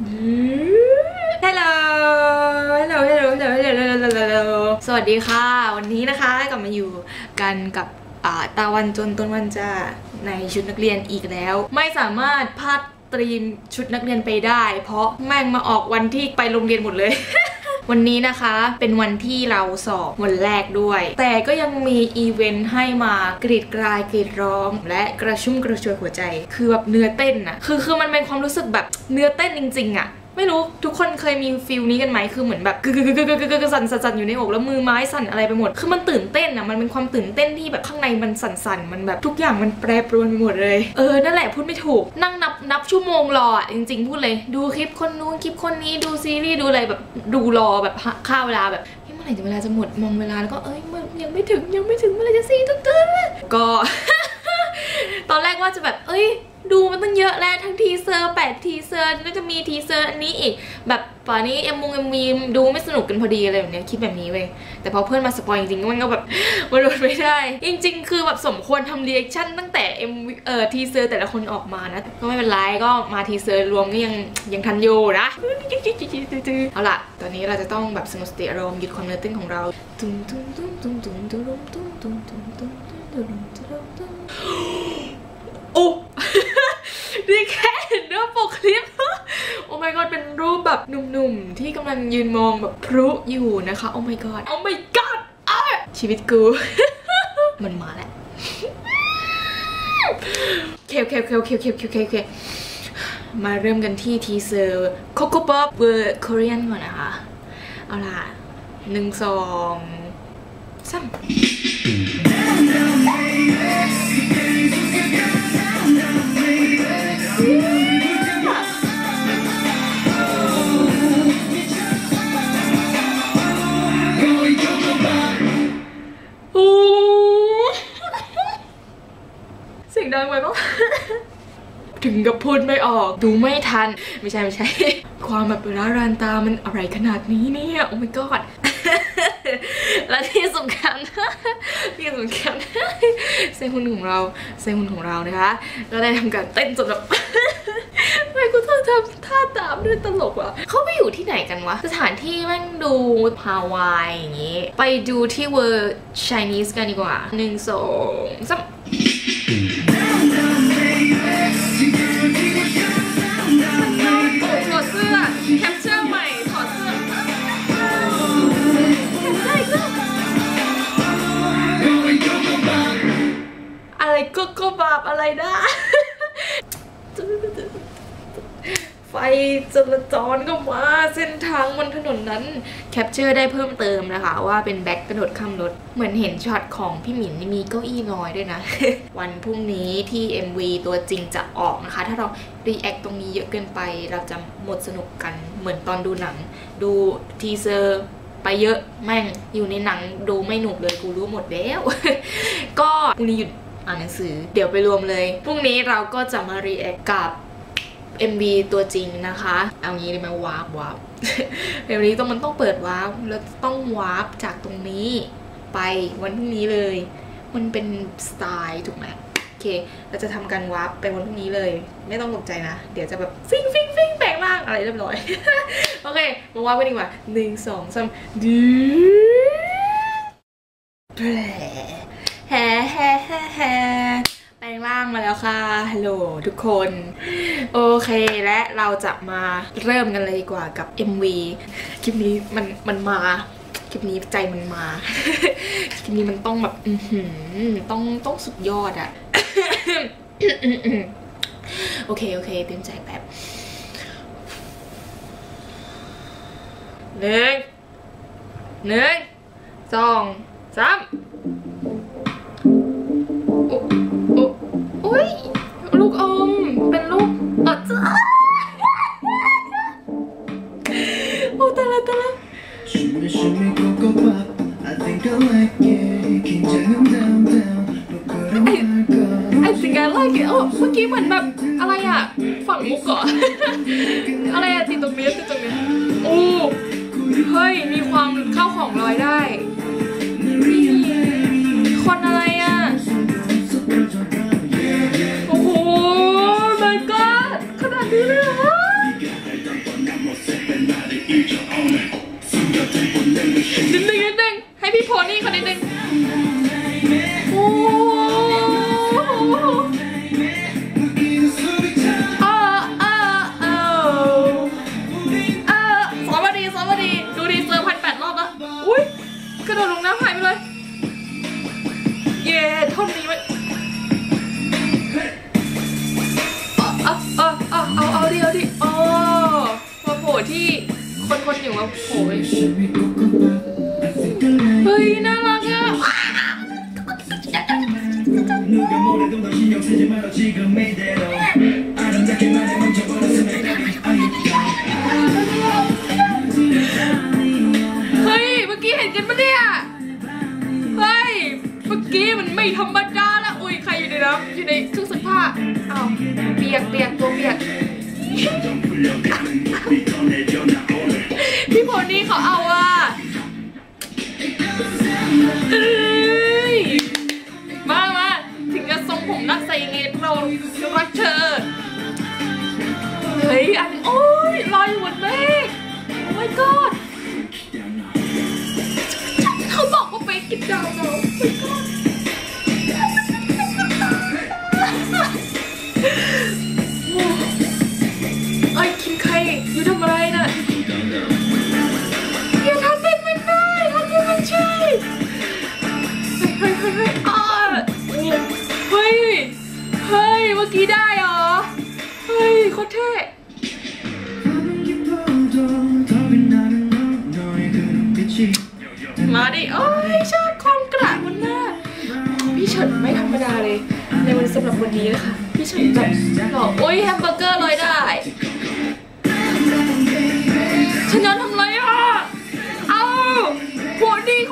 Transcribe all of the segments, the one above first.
ฮัลโหลฮัลโหลฮัลโหลฮัลโหลฮัลโหลฮัลโหลฮัลโหลสวัสดีค่ะ วันนี้นะคะกลับมาอยู่กันกับอาตาวันจนต้นวันจ้าในชุดนักเรียนอีกแล้ว ไม่สามารถพลาดตรีมชุดนักเรียนไปได้ เพราะแม่งมาออกวันที่ไปโรงเรียนหมดเลย วันนี้นะคะเป็นวันที่เราสอบวันแรกด้วย แต่ก็ยังมีอีเวนต์ให้มากรีดกรายกรีดร้อง และกระชุ่มกระชวยหัวใจ คือแบบเนื้อเต้นอะคือคือมันเป็นความรู้สึกแบบเนื้อเต้นจริงๆอะ ไม่รู้ทุกคนเคยมีฟิลนี้กันไหมคือเหมือนแบบกึกกึกกึกกึกกึกกึกสั่นสั่นอยู่ในอกแล้วมือไม้สั่นอะไรไปหมด คือมันตื่นเต้นอะมันเป็นความตื่นเต้นที่แบบข้างในมันสั่นๆมันแบบทุกอย่างมันแปรปรวนไปหมดเลย เออนั่นแหละพูดไม่ถูกนั่งนับนับชั่วโมงรออะจริง ๆ พูดเลย ดูคลิปคนนู้นคลิปคนนี้ดูซีรีส์ดูอะไรแบบดูรอแบบค่าเวลาแบบเฮ้ยเมื่อไหร่จะเวลาจะหมดมองเวลาแล้วก็เอ้ยมันยังไม่ถึงยังไม่ถึงเมื่อไหร่จะซีทุกตื่นก็ ตอนแรกว่าจะแบบ เอ้ย ดูมันต้องเยอะแล้วทั้งทีเซอร์แปดทีเซอร์แล้วจะมีทีเซอร์อันนี้อีก แบบป่านนี้เอ็มมงเอ็มมีดูไม่สนุกกันพอดีอะไรแบบเนี้ยคิดแบบนี้เว้ยแต่พอเพื่อนมาสปอยจริงๆมันก็แบบมันรู้ไม่ได้ จริง ๆ คือแบบสมควรทำเรีแอคชั่นตั้งแต่เอ็มเอ่อทีเซอร์แต่ละคนออกมานะก็ไม่เป็นไรก็มาทีเซอร์รวมก็ยังยังทันอยูนะเอาล่ะตอนนี้เราจะต้องแบบสงบสติอารมณ์หยุดความเนื้อตึงของเราตุ้มตุ้มตุ้มตุ้มตุ้มตุ้ม อ้นี่แค่เห็นหน้าปกคลิป โอ้ my god เป็นรูปแบบหนุ่มๆ ที่กำลังยืนมองแบบพลุอยู่นะคะ โอ้ my god โอ้ my god อะชีวิตกู มันมาแล้วเคโอเคโอเคโอเคโอเคโอเคโอเคโอเคมาเริ่มกันที่ทีเซอร์โคโค่ป๊อปเวอร์คอเรียนก่อนนะคะ เอาล่ะหนึ่งสองสาม เสียงดังไปปะถึงกับพูดไม่ออก ดูไม่ทัน ไม่ใช่ไม่ใช่ ความแบบร้ารานตามันอะไรขนาดนี้เนี่ย โอ้ my god และที่สำคัญที่สำคัญเซฮุนของเราเซฮุนของเรานะคะ ก็ได้ทำการเต้นจนแบบทำไมกูต้องทำท่าตามด้วยตลกวะเขาไปอยู่ที่ไหนกันวะ สถานที่แม่งดูฮาวายอย่างงี้ ไปดูที่เวอร์ช i นีสกันดีกว่าหนึ่งสองสาม ก็ก็บาปอะไรนะไฟจราจรก็มาเส้นทางบนถนนนั้น แคปเจอร์ได้เพิ่มเติมนะคะ ว่าเป็นแบ็คกระโดดข้ามรถ เหมือนเห็นช็อตของพี่หมินนี่มีเก้าอี้ลอยด้วยนะ วันพรุ่งนี้ที่ MV ตัวจริงจะออกนะคะ ถ้าเรารีแอคตรงนี้เยอะเกินไป เราจะหมดสนุกกันเหมือนตอนดูหนัง ดูทีเซอร์ไปเยอะแม่งอยู่ในหนังดูไม่หนุกเลยกูรู้หมดแล้ว ก็พรุ่งนี้หยุด อ่านหนังสือ เดี๋ยวไปรวมเลย พรุ่งนี้เราก็จะมารีแอคกับ MV ตัวจริงนะคะ เอางี้เลยไหมวาร์ปวาร์ปเดี๋ยวนี้ต้องมันต้องเปิดวาร์ปแล้วต้องวาร์ปจากตรงนี้ไปวันพรุ่งนี้เลย มันเป็นสไตล์ถูกไหมโอเค เราจะทำการวาร์ปไปวันพรุ่งนี้เลย ไม่ต้องตกใจนะ เดี๋ยวจะแบบฟิ้งฟิ้งฟิ้งแปลงร่างอะไรเรียบร้อย โอเค มาวาร์ปกันดีกว่าหนึ่งสองสามดูแผลแฮ่แฮ่ แฮ่แฮ่แปลงร่างมาแล้วค่ะ ฮัลโหลทุกคน โอเคและเราจะมาเริ่มกันเลยดีกว่ากับ MV คลิปนี้มันมันมาคลิปนี้ใจมันมา คลิปนี้มันต้องแบบอืต้องต้องสุดยอดอะโอเค โอเคเตรียมใจแป๊บหนึ่งหนึ่งสองสาม อุ้ยลูกอม เป็นลูกอดโอ้ตะละตะละไอ้สิงการไล่เกี่ยวเมื่อกี้เหมือนแบบอะไรอะฝั่งมุกเหรออะไรอะติดตรงนี้ติดตรงนี้โอ้เฮ้ย มีความเข้าของลอยได้ เฮ้ยน่ารักอะเฮ้ยเมื่อกี้เห็นกันปะเนี่ยเฮ้ยเมื่อกี้มันไม่ธรรมดาละอุยใครอยู่ในน้ำอยู่ในเครื่อผ้าอ้าวเปียกเปียกตัวเปียก พี่โพนี่เขาเอาอะเอ้ยมามาถึงจะทรงผมนักใส่ยังไงเรารักเธอ เฮ้ย อัน โอ้ยลอยอยู่บนเมฆโอ้ my god เขาบอกว่าไปกินดาวเรา Oh my god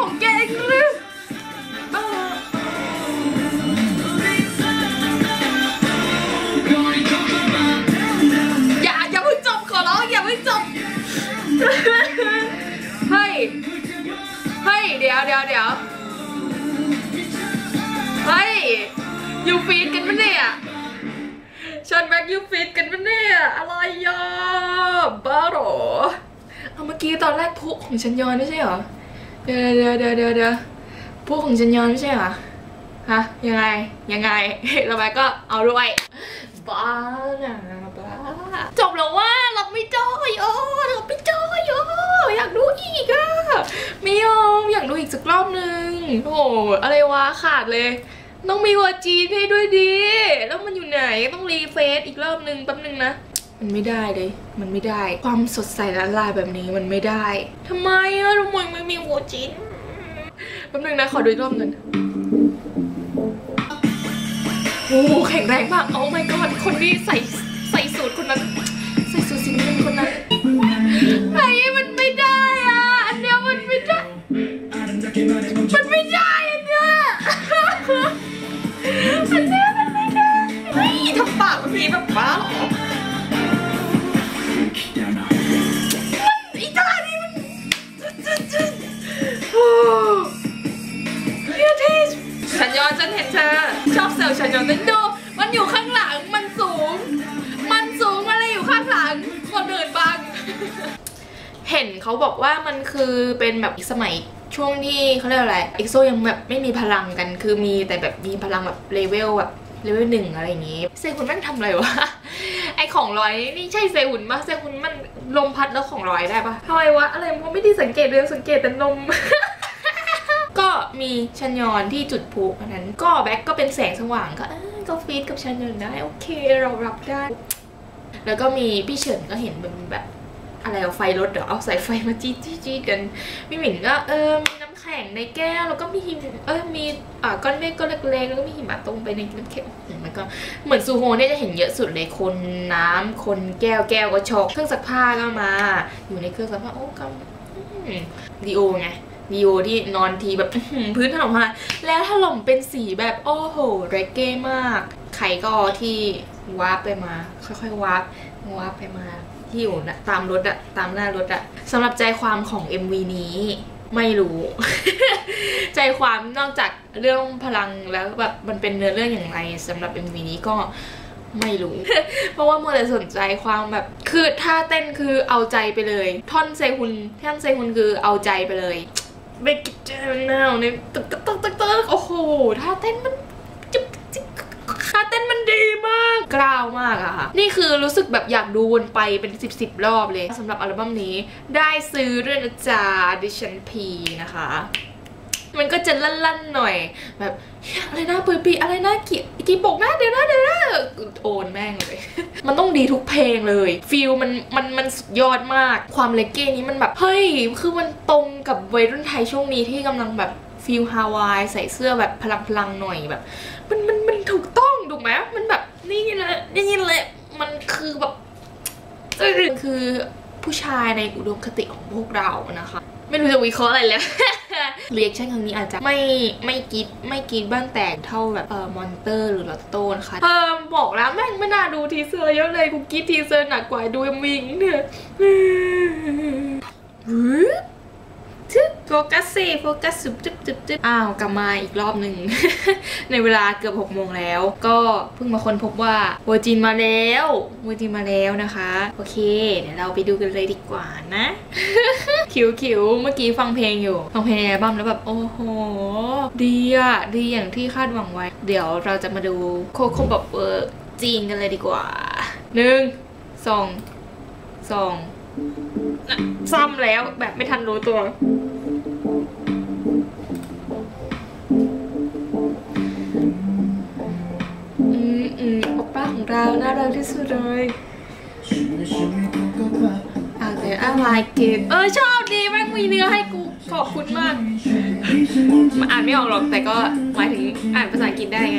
ของแกเองหรือบ้าอย่าอย่าเพิ่งจบขอร้องอย่าเพิ่งจบ เฮ้ย เฮ้ย เดี๋ยวเดี๋ยวเดี๋ยวเฮ้ย ยูฟีดกันปะเนี่ยชอนแบ็กยูฟีดกันปะเนี่ยอะไรอะบ้าหรอเอาเมื่อกี้ตอนแรกพุของชันยอนไม่ใช่เหรอ เดี๋ยวเดี๋ยวเดี๋ยวเดี๋ยวเดี๋ยวพุของชันยอนไม่ใช่เหรอฮะยังไงยังไงแล้วแบ็กก็เอาด้วยบ้าหน่ะบ้าจบแล้วว่าเราไม่จอยโอ้เราไม่จอยโอ้อยากดูอีกอะไม่ยอมอยากดูอีกสักรอบนึงโอ้โหอะไรวะขาดเลย ต้องมีวอจีนให้ด้วยดี แล้วมันอยู่ไหนต้องรีเฟซอีกรอบนึงแป๊บนึงนะ มันไม่ได้เลย มันไม่ได้ ความสดใสและลายแบบนี้มันไม่ได้ทำไมอะทำไมไม่มีหัวจินแป๊บนึงนะ ขอดูอีกรอบหนึ่งโอ้โหแข็งแรงมาก โอ้ my god คนที่ใส่ใส่สูตรคนนั้น ใส่สูตรสีน้ำเงิคนนั้นไอ้มันไม่ได้อะอันเนี้ยมันไม่ได้ มันไม่ได้อันเนี้ยอันเนี้ยมันไม่ได้ทำปากแบบนี้แบบป้า อนฉันเห็นเธอ ชอบเซลฉันยอนแต่ดูมันอยู่ข้างหลังมันสูง มันสูงอะไรอยู่ข้างหลังคนเดินบังเห็นเขาบอกว่ามันคือเป็นแบบสมัยช่วงที่เขาเรียกอะไรเอ็กโซยังแบบไม่มีพลังกันคือมีแต่แบบมีพลังแบบเลเวลแบบเลเวลหนึ่งอะไรอย่างงี้ เซฮุนแม่งทำอะไรวะ ไอของร้อยนี่ใช่เซฮุนปะเซฮุนมันลมพัดแล้วของร้อยได้ปะทำไมวะอะไรมันไม่ได้สังเกตเลยสังเกตแต่นมก็ มีชันยอนที่จุดพลุอันนั้น ก็แบ็กก็เป็นแสงสว่างก็เอ้ยก็ฟีดกับชันยอนได้โอเคเรารับได้ แล้วก็มีพี่เฉินก็เห็นเป็นแบบอะไรเอาไฟรถเดี๋ยวเอาสายไฟมาจี้จี้จี้กันพี่หมินก็เออมีน้ำแข็งในแก้วแล้วก็มีหิมเออมีอ่าก้อนเมฆก้อนเล็กๆแล้วก็มีหิมะตรงไปในน้ำแข็งมันก็เหมือนซูโฮเนี่ยจะเห็นเยอะสุดเลยคนน้ำคนแก้วแก้วก็ช็อกเครื่องซักผ้าก็มา อยู่ในเครื่องซักผ้าโอ้กำดีโอไง ดีโอที่นอนทีแบบอื้อหือพื้นถล่มมาแล้วถล่มเป็นสีแบบโอ้โหเรเก้มาก ใครก็ที่วาร์ปไปมา ค่อยๆวาร์ปวาร์ปไปมาที่อยู่นะตามรถอะตามหน้ารถอะสำหรับใจความของ MV นี้ไม่รู้ ใจความนอกจากเรื่องพลังแล้วแบบมันเป็นเนื้อเรื่องอย่างไรสำหรับ MV นี้ก็ไม่รู้ เพราะว่ามัวแต่สนใจความแบบ คือท่าเต้นคือเอาใจไปเลย ท่อนเซฮุนท่อนเซฮุนคือเอาใจไปเลย ม่กิเจนแนวนี่ตึกตึกตึกตึกตึกโอ้โหท่าเต้นมันจุ๊บจิ๊บท่าเต้นมันดีมากกล้าวมากอะค่ะ นี่คือรู้สึกแบบอยากดูวนไปเป็นสิบสิบรอบเลยสำหรับอัลบั้มนี้ได้ซื้อด้วยนะจ๊ะดิฉันพีนะคะ มันก็จะลั่นๆหน่อย แบบอะไรนะปุยปีอะไรนะกี่กี่ปกนะเดี๋ยวนะเดี๋ยวนะโอนแม่งเลย มันต้องดีทุกเพลงเลยฟิลมันมันมันสุดยอดมากความเลกเก้นี้มันแบบเฮ้ยคือมันตรงกับวัยรุ่นไทยช่วงนี้ที่กำลังแบบฟิลฮาวายใส่เสื้อแบบพลังๆหน่อยแบบ มันมันมันถูกต้องถูกไหมมันแบบนี่แหละนี่แหละมันคือแบบคือผู้ชายในอุดมคติของพวกเรานะคะ ไม่รู้จะวิเคราะห์อะไรแล้วเรียกชั่นครั้งนี้อาจจะไม่ไม่กรีดไม่กรีดบ้านแตกเท่าแบบเอ่อมอนเตอร์หรือลอตโต้นะคะเออบอกแล้วแม่งไม่น่าดูทีเซอร์เยอะเลยกูกรีดทีเซอร์หนักกว่าดูเอ็มวิงเนี่ยทึบ โฟกัสสิโฟกัสสุบจึ๊บจึ๊บจึ๊บอ้าวกลับมาอีกรอบหนึ่ง ในเวลาเกือบ6โมงแล้ว ก็เพิ่งมาค้นพบว่าเวอร์จินมาแล้วเวอร์จินมาแล้วนะคะ โอเค เดี๋ยวเราไปดูกันเลยดีกว่านะ คิวคิวเมื่อกี้ฟังเพลงอยู่ ฟังเพลงในอัลบั้มแล้วแบบ โอ้โห ดีอะดีอย่างที่คาดหวังไว้ เดี๋ยวเราจะมาดูโคโคแบบเวอร์จีนกันเลยดีกว่าหนึ่งสองสอง อะซ้ำแล้วแบบไม่ทันรู้ตัว อืมอืมโอป้าของเราน่ารักที่สุดเลย shimmy shimmy cocoa pop อ่าแต่ I like it เออชอบดีแม่งมีเนื้อให้กูขอบคุณมากอ่านไม่ออกหรอกแต่ก็หมายถึงอ่านภาษาอังกฤษได้ไง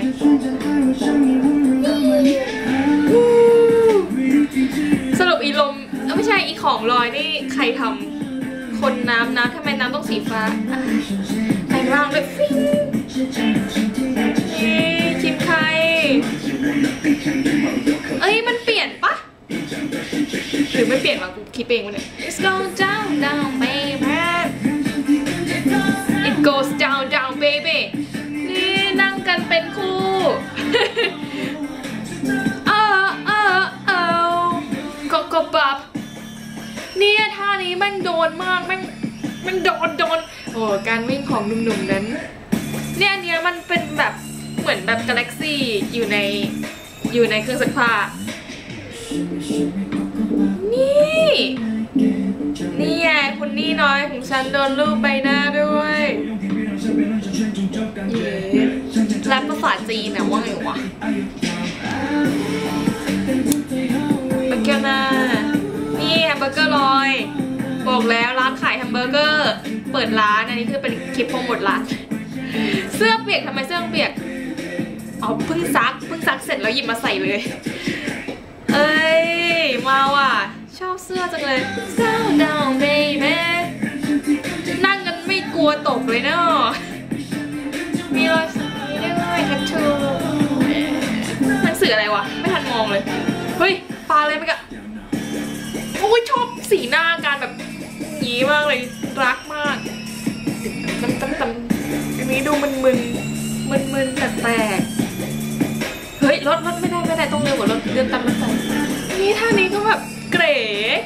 สรุปอีลม เอ้าไม่ใช่อีของลอยนี่ใครทำคนน้ำน้ำทำไมน้ำต้องสีฟ้าอะแปลงร่างเลยฟิ้งเอ๊ะคิมใคร เอ้ยมันเปลี่ยนปะหรือไม่เปลี่ยนวะกูคิดเองวะเนี่ย It's go down down นี้แม่งโดนมากแม่งม่งโดนโดนโอ้การวิ่งของหนุ่มๆนั้น เนี่ยอันเนี้ยมันเป็นแบบเหมือนแบบกาแล็กซี่อยู่ในอยู่ในเครื่องซักผ้า นี่ นี่ไงคุณนี่น้อยของฉันโดนรูปใบหน้าด้วยเย้แรปภาษาจีนนะว่าไงวะเบอร์เกอร์นานี่แฮมเบอร์เกอร์ลอย บอกแล้วร้านขายแฮมเบอร์เกอร์ เปิดร้านอันนี้คือเป็นคลิปโปรโมทร้านเสื้อเปียกทำไมเสื้อเปียกเอ๋อเพิ่งซักเพิ่งซักเสร็จแล้วหยิบมาใส่เลย เอ้ยมาว่ะชอบเสื้อจังเลย Down down baby นั่งกันไม่กลัวตกเลยเนาะมีรอยสักนี้ด้วยทัตทูหนังสืออะไรวะ ไม่ทันมองเลย เฮ้ยปลาอะไรไปกะโอ้ยชอบสีหน้าการแบบ หยีมากเลยรักมากตั้มตั้มตั้มอันนี้ดูมึนมึนมึนมึนๆแปลกๆเฮ้ยรถรถไม่ได้ไม่ได้ต้องเร็วกว่ารถเดินตามรถไฟนี่ท่านี้ก็แบบเก๋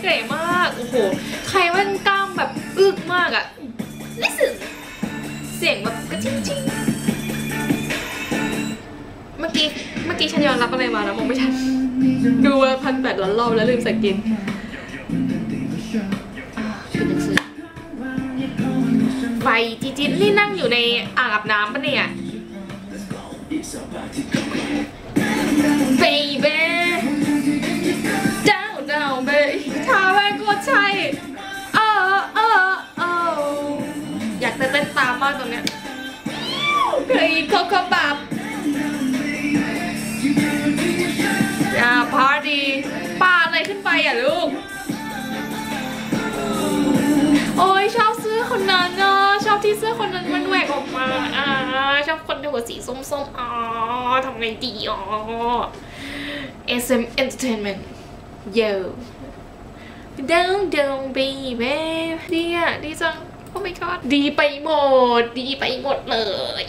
เก๋มากโอ้โหใครแม่งกล้ามแบบอึกมากอะลิสึเสียงแบบกระจิ้งจิ้งเมื่อกี้เมื่อกี้ฉันยอมรับอะไรมานะมองไม่ทันดูมาพันแปดล้านรอบแล้วลืมใส่กิน ไฟจีจีนี่นั่งอยู่ในอ่างอาบน้ำปะเนี่ย baby down down baby ท่าแม่งโคตรใช่เออเออเอออยากเต้นตามมากตรงเนี้ยเฮ้ยโคโคบับอ่ เสื้อคนนั้นมันแหวกออกมาอ่าชอบคนที่หัวสีส้มๆอ๋อทำไงดีอ๋อ SM Entertainment Yo Down down baby ดีอะดีจังโอ้ my god ดีไปหมด ดีไปหมดเลย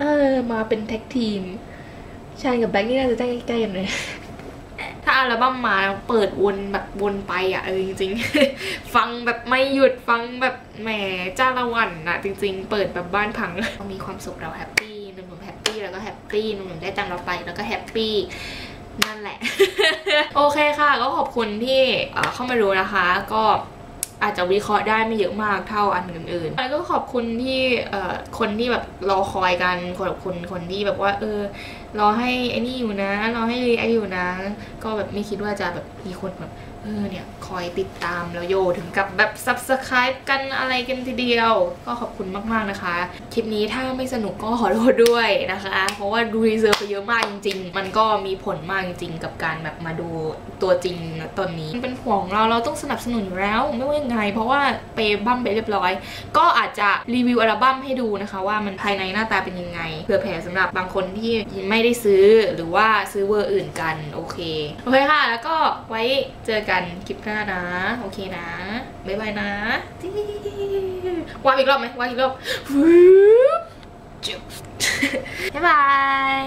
เออมาเป็นแท็กทีมชายกับแบงค์นี่น่าจะได้ใกล้ๆกันเลย อัลบั้มมาเปิดวนแบบวนไปอะเออจริงๆ ฟังแบบไม่หยุดฟังแบบแหมจ้าละวันนะจริง ๆ เปิดแบบบ้านพังมีความสุขเราแฮปปี้หนุ่มๆแฮปปี้แล้วก็แฮปปี้หนุ่มๆได้ตังเราไปแล้วก็แฮปปี้นั่นแหละ โอเคค่ะ ก็ขอบคุณที่เอ่อเข้ามาดูนะคะ ก็ อาจจะวิเคราะห์ได้ไม่เยอะมากเท่าอันอื่นๆแล้วก็ขอบคุณที่คนที่แบบรอคอยกันขอบคุณคนที่แบบว่า เออรอให้ไอ้นี่อยู่นะรอให้ไอ้อยู่นะ ก็แบบไม่คิดว่าจะแบบมีคนแบบ เออเนี่ยคอยติดตามแล้วโยถึงกับแบบ subscribe กันอะไรกันทีเดียว ก็ขอบคุณมากๆนะคะ คลิปนี้ถ้าไม่สนุกก็ขอโทษด้วยนะคะ เพราะว่าดูรีเซิร์ฟไปเยอะมากจริง ๆ มันก็มีผลมากจริงๆกับการแบบมาดูตัวจริงตอนนี้เป็นห่วงเราเราต้องสนับสนุนอยู่แล้วไม่ว่ายังไง เพราะว่าไปบั้มไปเรียบร้อย ก็อาจจะรีวิวอัลบั้มให้ดูนะคะ ว่ามันภายในหน้าตาเป็นยังไงเผื่อแผ่สำหรับบางคนที่ไม่ได้ซื้อหรือว่าซื้อเวอร์อื่นกันโอเคโอเคค่ะ แล้วก็ไว้เจอกันคลิปหน้านะ โอเคนะ บ๊ายบายนะวางอีกรอบไหมวางอีกรอบบบ๊ายบาย